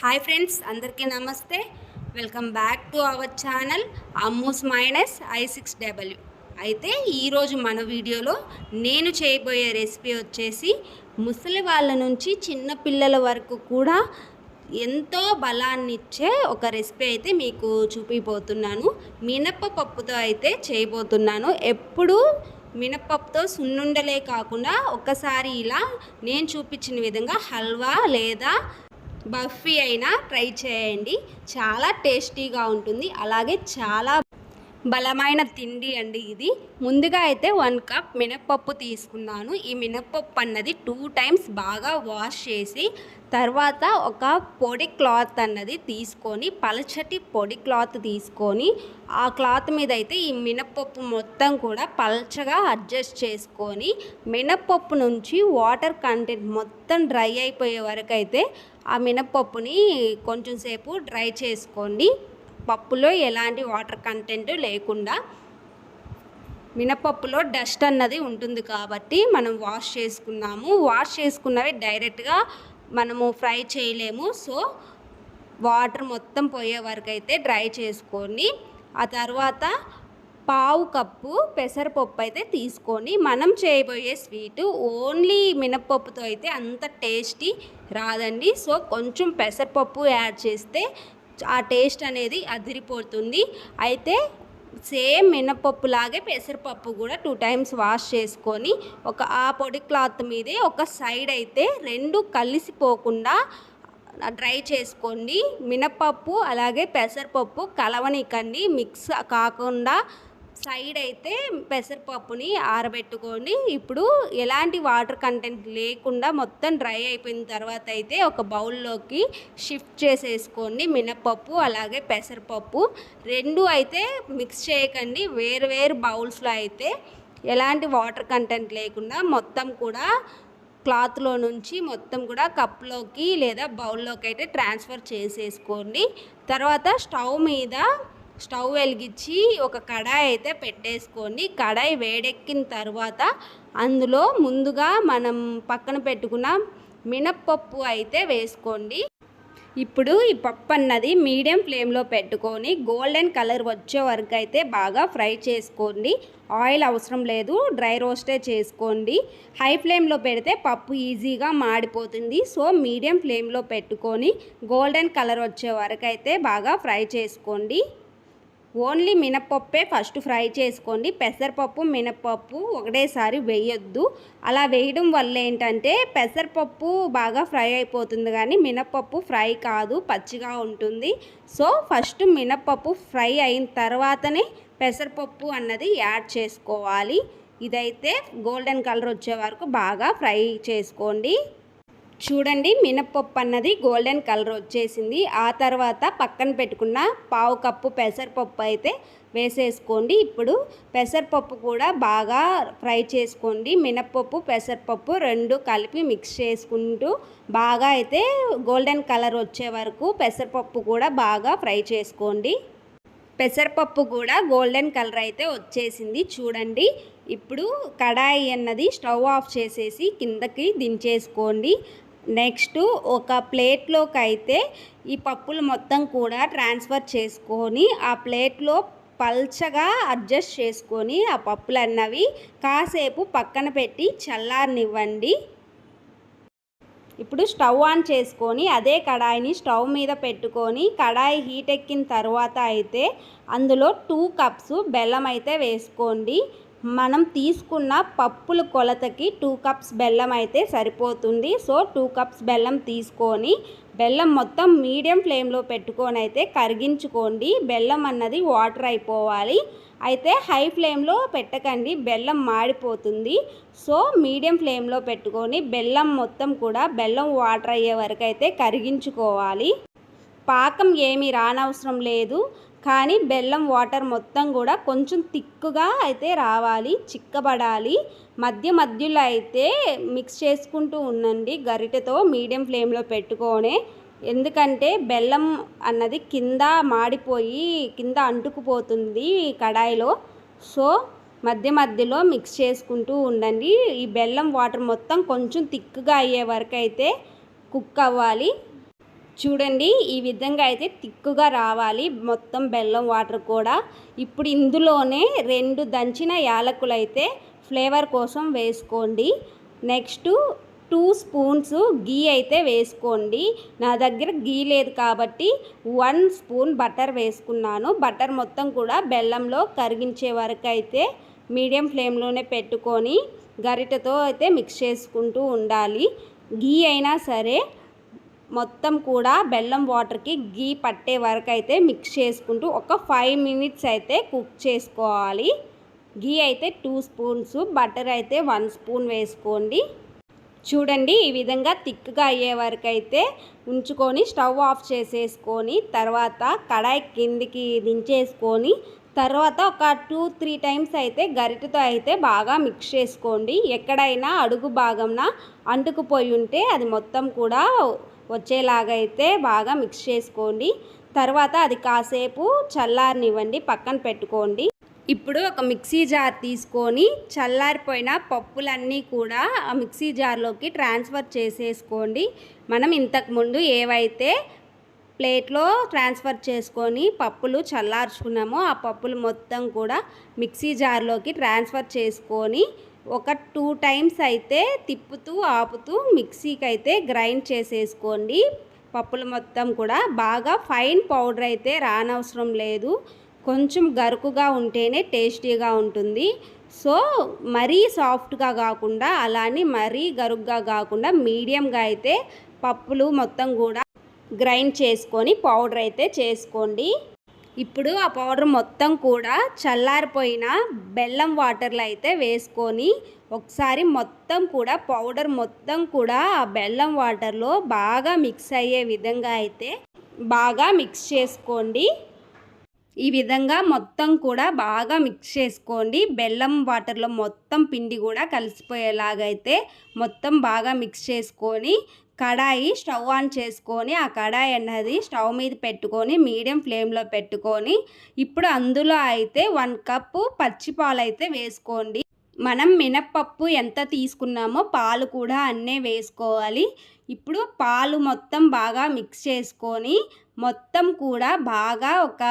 Hi friends అందరికీ నమస్తే. Welcome back to our channel Ammus minus I six W. అయితే ఈరోజు మన వీడియోలో నేను చేయబోయే రెసిపీ వచ్చేసి ముసలి వాళ్ళ నుంచి చిన్న పిల్లల వరకు కూడా ఎంతో బలాన్ని ఇచ్చే ఒక రెసిపీ అయితే మీకు చూపిపోతున్నాను. మినప్పపప్పుతో అయితే చేయబోతున్నాను. ఎప్పుడు మినప్పప్పుతో సున్నుండలే కాకుండా ఒక్కసారి ఇలా నేను చూపించిన విధంగా హల్వా లేదా బఫీ అయినా ట్రై చేయండి. చాలా టేస్టీగా ఉంటుంది. అలాగే చాలా బలమైన తిండి అండి ఇది. ముందుగా అయితే వన్ కప్ మినప్పప్పు తీసుకున్నాను. ఈ మినప్పప్పు అన్నది టూ టైమ్స్ బాగా వాష్ చేసి తర్వాత ఒక పొడి క్లాత్ అన్నది తీసుకొని పలచటి పొడి క్లాత్ తీసుకొని ఆ క్లాత్ మీద అయితే ఈ మినప్పప్పు మొత్తం కూడా పల్చగా అడ్జస్ట్ చేసుకొని మినప్పప్పు నుంచి వాటర్ కంటెంట్ మొత్తం డ్రై అయిపోయే వరకు అయితే ఆ మినప్పప్పుని కొంచెం సేపు డ్రై చేసుకోండి. పప్పులో ఎలాంటి వాటర్ కంటెంట్ లేకుండా మినపప్పులో డస్ట్ అన్నది ఉంటుంది కాబట్టి మనం వాష్ చేసుకున్నాము. వాష్ చేసుకున్నవి డైరెక్ట్గా మనము ఫ్రై చేయలేము. సో వాటర్ మొత్తం పోయే వరకు అయితే డ్రై చేసుకొని ఆ తర్వాత పావు కప్పు పెసరపప్పు అయితే తీసుకొని మనం చేయబోయే స్వీటు ఓన్లీ మినపప్పుతో అయితే అంత టేస్టీ రాదండి. సో కొంచెం పెసరపప్పు యాడ్ చేస్తే ఆ టేస్ట్ అనేది అదిరిపోతుంది. అయితే సేమ్ మినపప్పు లాగే పెసరపప్పు కూడా టూ టైమ్స్ వాష్ చేసుకొని ఒక ఆ పొడి క్లాత్ మీదే ఒక సైడ్ అయితే రెండు కలిసిపోకుండా డ్రై చేసుకోండి. మినపప్పు అలాగే పెసరపప్పు కలవనికండి. మిక్స్ కాకుండా సైడ్ అయితే పెసరపప్పుని ఆరబెట్టుకొని ఇప్పుడు ఎలాంటి వాటర్ కంటెంట్ లేకుండా మొత్తం డ్రై అయిపోయిన తర్వాత అయితే ఒక బౌల్లోకి షిఫ్ట్ చేసేసుకోండి మినపప్పు అలాగే పెసరపప్పు రెండు అయితే మిక్స్ చేయకండి. వేరు వేరు బౌల్స్లో అయితే ఎలాంటి వాటర్ కంటెంట్ లేకుండా మొత్తం కూడా క్లాత్లో నుంచి మొత్తం కూడా కప్లోకి లేదా బౌల్లోకి అయితే ట్రాన్స్ఫర్ చేసేసుకోండి. తర్వాత స్టవ్ మీద స్టవ్ వెలిగించి ఒక కడాయి అయితే పెట్టేసుకోండి కడాయి వేడెక్కిన తర్వాత అందులో ముందుగా మనం పక్కన పెట్టుకున్న మినప్పప్పు అయితే వేసుకోండి. ఇప్పుడు ఈ పప్పు అన్నది మీడియం ఫ్లేమ్లో పెట్టుకొని గోల్డెన్ కలర్ వచ్చే వరకు అయితే బాగా ఫ్రై చేసుకోండి. ఆయిల్ అవసరం లేదు డ్రై రోస్టే చేసుకోండి. హై ఫ్లేమ్లో పెడితే పప్పు ఈజీగా మాడిపోతుంది. సో మీడియం ఫ్లేమ్లో పెట్టుకొని గోల్డెన్ కలర్ వచ్చే వరకు అయితే బాగా ఫ్రై చేసుకోండి. ఓన్లీ మినప్పప్పే ఫస్ట్ ఫ్రై చేసుకోండి. పెసరపప్పు మినపప్పు ఒకటేసారి వేయొద్దు. అలా వేయడం వల్ల ఏంటంటే పెసరపప్పు బాగా ఫ్రై అయిపోతుంది కానీ మినపప్పు ఫ్రై కాదు పచ్చిగా ఉంటుంది. సో ఫస్ట్ మినపప్పు ఫ్రై అయిన తర్వాతనే పెసరపప్పు అన్నది యాడ్ చేసుకోవాలి. ఇదైతే గోల్డెన్ కలర్ వచ్చే వరకు బాగా ఫ్రై చేసుకోండి. చూడండి మినప్పప్పు అన్నది గోల్డెన్ కలర్ వచ్చేసింది. ఆ తర్వాత పక్కన పెట్టుకున్న పావు కప్పు పెసరపప్పు అయితే వేసేసుకోండి. ఇప్పుడు పెసరపప్పు కూడా బాగా ఫ్రై చేసుకోండి. మినప్పప్పు పెసరపప్పు రెండు కలిపి మిక్స్ చేసుకుంటూ బాగా అయితే గోల్డెన్ కలర్ వచ్చే వరకు పెసరపప్పు కూడా బాగా ఫ్రై చేసుకోండి. పెసరపప్పు కూడా గోల్డెన్ కలర్ అయితే వచ్చేసింది. చూడండి ఇప్పుడు కడాయి అన్నది స్టవ్ ఆఫ్ చేసేసి కిందకి దించేసుకోండి. నెక్స్ట్ ఒక ప్లేట్లోకి అయితే ఈ పప్పులు మొత్తం కూడా ట్రాన్స్ఫర్ చేసుకొని ఆ ప్లేట్లో పల్చగా అడ్జస్ట్ చేసుకొని ఆ పప్పులు అన్నవి కాసేపు పక్కన పెట్టి చల్లారనివ్వండి. ఇప్పుడు స్టవ్ ఆన్ చేసుకొని అదే కడాయిని స్టవ్ మీద పెట్టుకొని కడాయి హీట్ ఎక్కిన తర్వాత అయితే అందులో టూ కప్స్ బెల్లం అయితే వేసుకోండి. మనం తీసుకున్న పప్పుల కొలతకి టూ కప్స్ బెల్లం అయితే సరిపోతుంది. సో టూ కప్స్ బెల్లం తీసుకొని బెల్లం మొత్తం మీడియం ఫ్లేమ్లో పెట్టుకొని అయితే కరిగించుకోండి. బెల్లం అన్నది వాటర్ అయిపోవాలి. అయితే హై ఫ్లేమ్లో పెట్టకండి. బెల్లం మాడిపోతుంది. సో మీడియం ఫ్లేమ్లో పెట్టుకొని బెల్లం మొత్తం కూడా బెల్లం వాటర్ అయ్యే వరకు అయితే కరిగించుకోవాలి. పాకం ఏమీ రానవసరం లేదు. కానీ బెల్లం వాటర్ మొత్తం కూడా కొంచెం తిక్కుగా అయితే రావాలి చిక్కబడాలి. మధ్య మధ్యలో అయితే మిక్స్ చేసుకుంటూ ఉండండి గరిటెతో మీడియం ఫ్లేమ్లో పెట్టుకొనే. ఎందుకంటే బెల్లం అన్నది కింద మాడిపోయి కింద అంటుకుపోతుంది కడాయిలో. సో మధ్య మధ్యలో మిక్స్ చేసుకుంటూ ఉండండి. ఈ బెల్లం వాటర్ మొత్తం కొంచెం తిక్కుగా అయ్యే వరకు అయితే కుక్ అవ్వాలి. చూడండి ఈ విధంగా అయితే తిక్కుగా రావాలి. మొత్తం బెల్లం వాటర్ కూడా. ఇప్పుడు ఇందులోనే రెండు దంచిన యాలకులు అయితే ఫ్లేవర్ కోసం వేసుకోండి. నెక్స్ట్ టూ స్పూన్స్ గీ అయితే వేసుకోండి. నా దగ్గర గీ లేదు కాబట్టి వన్ స్పూన్ బటర్ వేసుకున్నాను. బటర్ మొత్తం కూడా బెల్లంలో కరిగించే వరకు అయితే మీడియం ఫ్లేమ్లోనే పెట్టుకొని గరిటతో అయితే మిక్స్ చేసుకుంటూ ఉండాలి. గీ అయినా సరే మొత్తం కూడా బెల్లం వాటర్కి గీ పట్టే వరకు అయితే మిక్స్ చేసుకుంటూ ఒక ఫైవ్ మినిట్స్ అయితే కుక్ చేసుకోవాలి. గీ అయితే టూ స్పూన్స్ బటర్ అయితే వన్ స్పూన్ వేసుకోండి. చూడండి ఈ విధంగా థిక్గా అయ్యే వరకు అయితే ఉంచుకొని స్టవ్ ఆఫ్ చేసేసుకొని తర్వాత కడాయి కిందికి దించేసుకొని తర్వాత ఒక టూ త్రీ టైమ్స్ అయితే గరిటెతో అయితే బాగా మిక్స్ చేసుకోండి. ఎక్కడైనా అడుగు భాగంన అంటుకుపోయి ఉంటే అది మొత్తం కూడా వచ్చేలాగా అయితే బాగా మిక్స్ చేసుకోండి. తర్వాత అది కాసేపు చల్లారనివ్వండి పక్కన పెట్టుకోండి. ఇప్పుడు ఒక మిక్సీ జార్ తీసుకొని చల్లారిపోయిన పప్పులన్నీ కూడా ఆ మిక్సీ జార్లోకి ట్రాన్స్ఫర్ చేసేసుకోండి. మనం ఇంతకుముందు ఏవైతే ప్లేట్లో ట్రాన్స్ఫర్ చేసుకొని పప్పులు చల్లార్చుకున్నామో. ఆ పప్పులు మొత్తం కూడా మిక్సీ జార్లోకి ట్రాన్స్ఫర్ చేసుకొని ఒక టూ టైమ్స్ అయితే తిప్పుతూ ఆపుతూ మిక్సీకి అయితే గ్రైండ్ చేసేసుకోండి. పప్పులు మొత్తం కూడా బాగా ఫైన్ పౌడర్ అయితే రానవసరం లేదు. కొంచెం గరుకుగా ఉంటేనే టేస్టీగా ఉంటుంది. సో మరీ సాఫ్ట్గా కాకుండా అలానే మరీ గరుగ్గా కాకుండా మీడియంగా అయితే పప్పులు మొత్తం కూడా గ్రైండ్ చేసుకొని పౌడర్ అయితే చేసుకోండి. ఇప్పుడు ఆ పౌడర్ మొత్తం కూడా చల్లారిపోయిన బెల్లం వాటర్లో అయితే వేసుకొని ఒకసారి మొత్తం కూడా పౌడర్ మొత్తం కూడా ఆ బెల్లం వాటర్లో బాగా మిక్స్ అయ్యే విధంగా అయితే బాగా మిక్స్ చేసుకోండి. ఈ విధంగా మొత్తం కూడా బాగా మిక్స్ చేసుకోండి. బెల్లం వాటర్లో మొత్తం పిండి కూడా కలిసిపోయేలాగైతే మొత్తం బాగా మిక్స్ చేసుకొని కడాయి స్టవ్ ఆన్ చేసుకొని ఆ కడాయి అన్నది స్టవ్ మీద పెట్టుకొని మీడియం ఫ్లేమ్లో పెట్టుకొని ఇప్పుడు అందులో అయితే వన్ కప్పు పచ్చిపాలు అయితే వేసుకోండి. మనం మినప్పప్పు ఎంత తీసుకున్నామో పాలు కూడా అన్నే వేసుకోవాలి. ఇప్పుడు పాలు మొత్తం బాగా మిక్స్ చేసుకొని మొత్తం కూడా బాగా ఒక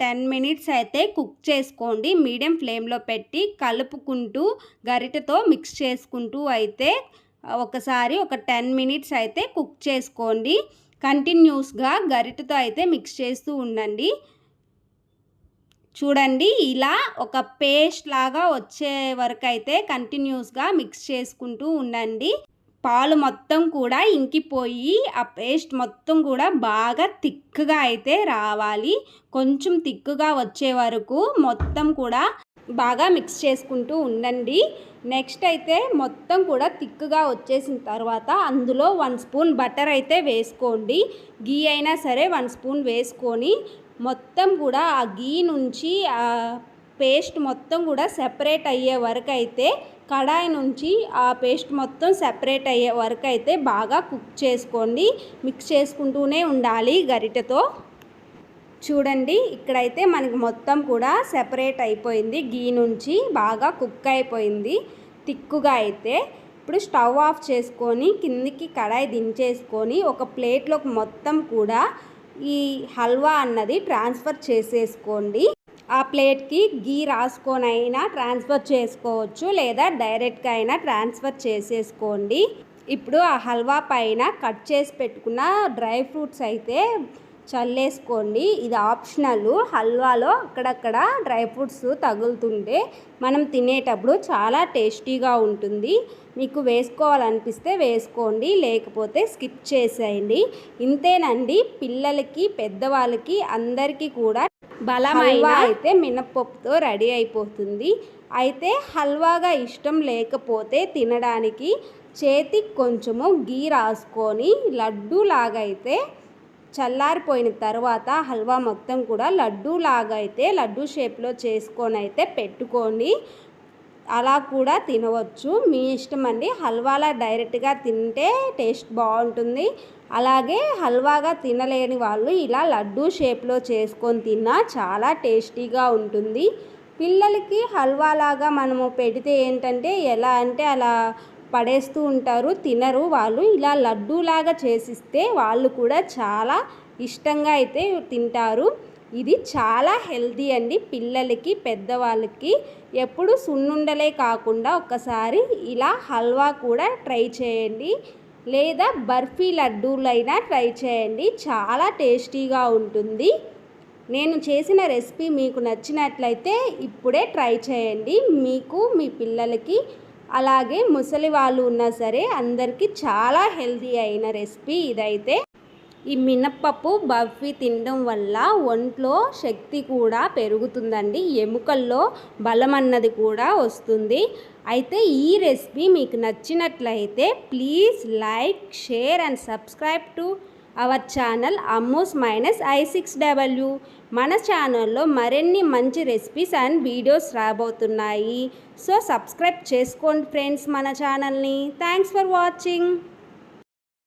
టెన్ మినిట్స్ అయితే కుక్ చేసుకోండి. మీడియం ఫ్లేమ్లో పెట్టి కలుపుకుంటూ గరిటతో మిక్స్ చేసుకుంటూ అయితే ఒకసారి ఒక టెన్ మినిట్స్ అయితే కుక్ చేసుకోండి. కంటిన్యూస్గా గరిటతో అయితే మిక్స్ చేస్తూ ఉండండి. చూడండి ఇలా ఒక పేస్ట్ లాగా వచ్చే వరకు అయితే కంటిన్యూస్గా మిక్స్ చేసుకుంటూ ఉండండి. పాలు మొత్తం కూడా ఇంకిపోయి ఆ పేస్ట్ మొత్తం కూడా బాగా థిక్గా అయితే రావాలి. కొంచెం థిక్గా వచ్చే వరకు మొత్తం కూడా బాగా మిక్స్ చేసుకుంటూ ఉండండి. నెక్స్ట్ అయితే మొత్తం కూడా థిక్గా వచ్చేసిన తర్వాత అందులో వన్ స్పూన్ బటర్ అయితే వేసుకోండి. గీ అయినా సరే వన్ స్పూన్ వేసుకొని మొత్తం కూడా ఆ గీ నుంచి ఆ పేస్ట్ మొత్తం కూడా సెపరేట్ అయ్యే వరకు అయితే కడాయి నుంచి ఆ పేస్ట్ మొత్తం సెపరేట్ అయ్యే వరకు అయితే బాగా కుక్ చేసుకోండి. మిక్స్ చేసుకుంటూనే ఉండాలి గరిటెతో. చూడండి ఇక్కడైతే మనకి మొత్తం కూడా సెపరేట్ అయిపోయింది. గీ నుంచి బాగా కుక్ అయిపోయింది. తిక్కుగా అయితే ఇప్పుడు స్టవ్ ఆఫ్ చేసుకొని కిందికి కడాయి దించేసుకొని ఒక ప్లేట్లోకి మొత్తం కూడా ఈ హల్వా అన్నది ట్రాన్స్ఫర్ చేసేసుకోండి. ఆ ప్లేట్కి గీ రాసుకొని అయినా ట్రాన్స్ఫర్ చేసుకోవచ్చు లేదా డైరెక్ట్గా అయినా ట్రాన్స్ఫర్ చేసేసుకోండి. ఇప్పుడు ఆ హల్వా పైన కట్ చేసి పెట్టుకున్న డ్రై ఫ్రూట్స్ అయితే చల్లేసుకోండి. ఇది ఆప్షనల్. హల్వాలో అక్కడక్కడ డ్రై ఫ్రూట్స్ తగులుతుంటే మనం తినేటప్పుడు చాలా టేస్టీగా ఉంటుంది. మీకు వేసుకోవాలనిపిస్తే వేసుకోండి లేకపోతే స్కిప్ చేసేయండి. ఇంతేనండి పిల్లలకి పెద్దవాళ్ళకి అందరికీ కూడా బలమైన అయితే మినప్పప్పుతో రెడీ అయిపోతుంది. అయితే హల్వాగా ఇష్టం లేకపోతే తినడానికి చేతికి కొంచెము గీ రాసుకొని లడ్డు లాగా అయితే చల్లారిపోయిన తర్వాత హల్వా మొత్తం కూడా లడ్డూ లాగా అయితే లడ్డు షేప్లో చేసుకొని అయితే పెట్టుకొని అలా కూడా తినవచ్చు. మీ ఇష్టం అండి. హల్వాలా డైరెక్ట్గా తింటే టేస్ట్ బాగుంటుంది. అలాగే హల్వాగా తినలేని వాళ్ళు ఇలా లడ్డూ షేప్లో చేసుకొని తిన్నా చాలా టేస్టీగా ఉంటుంది. పిల్లలకి హల్వాలాగా మనము పెడితే ఏంటంటే ఎలా అంటే అలా పడేస్తూ ఉంటారు తినరు. వాళ్ళు ఇలా లడ్డూలాగా చేసిస్తే వాళ్ళు కూడా చాలా ఇష్టంగా అయితే తింటారు. ఇది చాలా హెల్తీ అండి. పిల్లలకి పెద్దవాళ్ళకి ఎప్పుడు సున్నుండలే కాకుండా ఒక్కసారి ఇలా హల్వా కూడా ట్రై చేయండి. లేదా బర్ఫీ లడ్డూలైనా ట్రై చేయండి. చాలా టేస్టీగా ఉంటుంది. నేను చేసిన రెసిపీ మీకు నచ్చినట్లయితే ఇప్పుడే ట్రై చేయండి. మీకు మీ పిల్లలకి అలాగే ముసలి వాళ్ళు ఉన్నా సరే అందరికీ చాలా హెల్దీ అయిన రెసిపీ ఇదైతే. ఈ మినప్పప్పు బర్ఫీ తినడం వల్ల ఒంట్లో శక్తి కూడా పెరుగుతుందండి. ఎముకల్లో బలం అన్నది కూడా వస్తుంది. అయితే ఈ రెసిపీ మీకు నచ్చినట్లయితే please like share and subscribe to our channel Ammus minus I six W మన ఛానల్లో మరిన్ని మంచి రెసిపీస్ అండ్ వీడియోస్ రాబోతున్నాయి. సో సబ్స్క్రైబ్ చేసుకోండి ఫ్రెండ్స్ మన ఛానల్ని థ్యాంక్స్ ఫర్ వాచింగ్